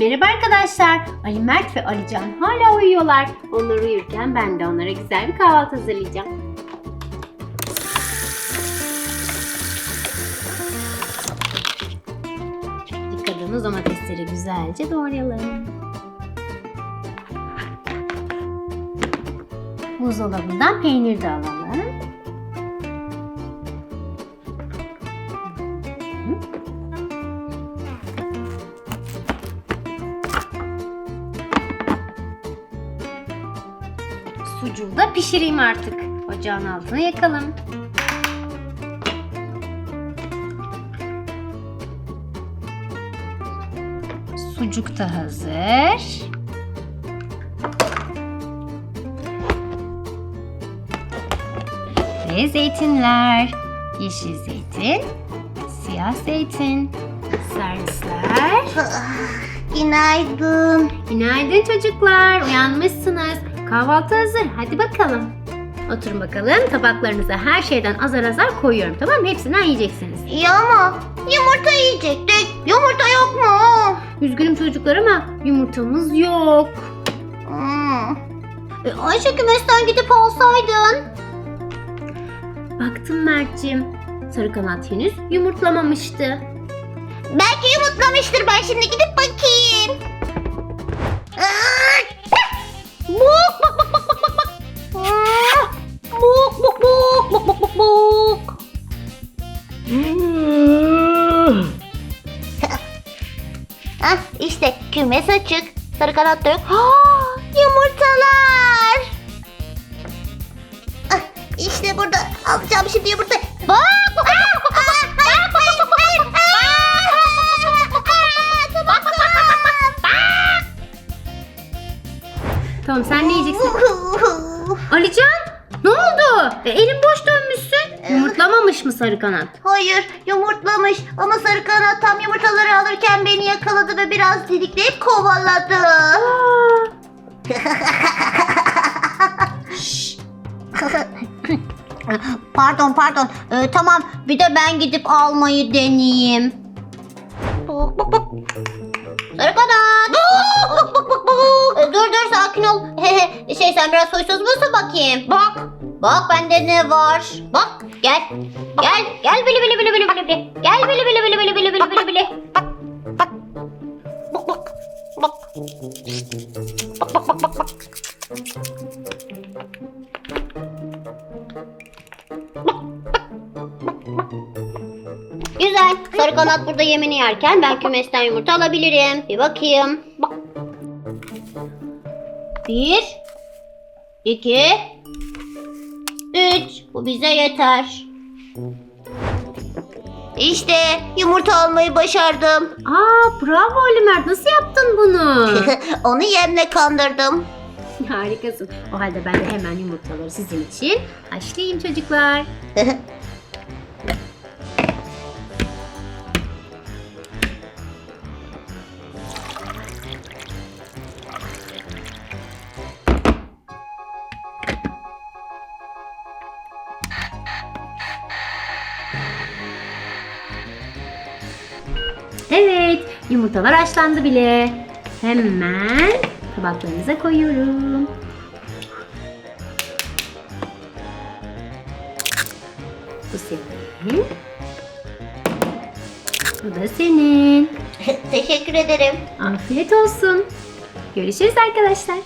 arkadaşlar. Ali Mert ve Ali Can hala uyuyorlar. Onlar uyurken ben de onlara güzel bir kahvaltı hazırlayacağım. Yıkadığımız domatesleri güzelce doğrayalım. Buzdolabından peynir de alalım. Sucuğu da pişireyim artık. Ocağın altını yakalım. Sucuk da hazır. Ve zeytinler. Yeşil zeytin, siyah zeytin, servisler. Günaydın. Günaydın çocuklar. Uyanmışsınız. Kahvaltı hazır. Hadi bakalım. Oturun bakalım. Tabaklarınıza her şeyden azar azar koyuyorum. Tamam mı? Hepsinden yiyeceksiniz. Ya ama yumurta yiyecektik. Yumurta yok mu? Üzgünüm çocuklar ama yumurtamız yok. Hmm. E, Ayşe kümesten gidip alsaydın. Baktım Mert'cim. Sarı kanat henüz yumurtlamamıştı. Belki yumurtlamıştır. Ben şimdi gidip bakayım. Aa! İşte kümes açık. Sarı kanat da yumurtalar. Ah, İşte burada. Alacağım şimdi yumurta. Bak. Aa, aa, sen ne yiyeceksin? Alican ne oldu? E, elin boş dönmüşsün. Yumurtlamamış mı sarı kanat? Hayır yumurtlamış ama sarı kanat tam yumurtaları alırken beni yakaladı ve biraz didikleyip kovaladı. Pardon pardon Ee, tamam bir de ben gidip almayı deneyeyim. Bak bak bak. Sarı kanat. Bak bak bak bak. Ee, dur dur sakin ol. şey sen biraz huysuz musun bakayım? Bak. Bak bende ne var? Bak gel. Gel gel bili bili bili bili bili bili. Gel bili bili bili bili bili bili bili Bak. Bak bak bak bak. Güzel. Sarı kanat burada yemini yerken ben kümesten yumurta alabilirim. Bir bakayım. Bak. Bir. iki, Üç. Bu bize yeter. İşte yumurta almayı başardım. aa bravo Ali Mert nasıl yaptın bunu? Onu yemle kandırdım. Harikasın. O halde ben de hemen yumurtaları sizin için haşlayayım çocuklar. Evet, yumurtalar haşlandı bile. Hemen tabaklarınıza koyuyorum. Bu senin. Bu da senin. Teşekkür ederim. Afiyet olsun. Görüşürüz arkadaşlar.